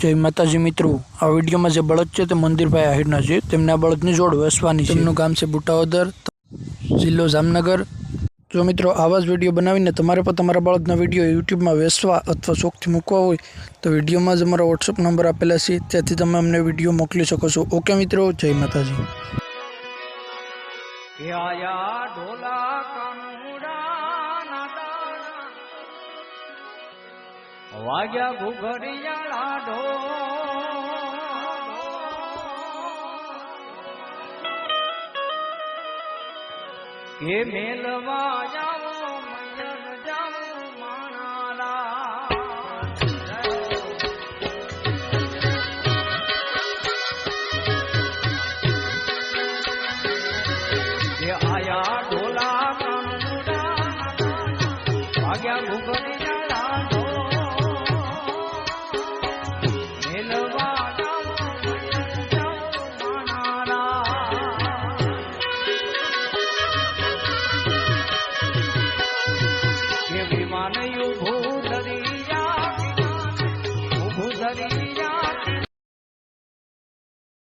જય માતાજી મિત્રો. આ વિડીયોમાં જે બળદ છે તે મંદિરભાઈ આહિરના છે. તેમના બળદની જોડ વેસવાની છે. તેમનું ગામ છે બુટાવદર, જિલ્લો જામનગર. જો મિત્રો, આવા જ વીડિયો બનાવીને તમારે પણ તમારા બળદના વીડિયો યુટ્યુબમાં વેચવા અથવા શોખથી મૂકવા હોય, તો વિડીયોમાં જ અમારા વોટ્સઅપ નંબર આપેલા છે. ત્યાંથી તમે અમને વીડિયો મોકલી શકો છો. ઓકે મિત્રો, જય માતાજી. આયા કે મેલવા જાઓ મંજર જાઓ માણાલા. કે આયા ઢોલા કાનુડા ભાગ્યા ભૂગણી ધરી ઊભું ધરી ઊભું ધરી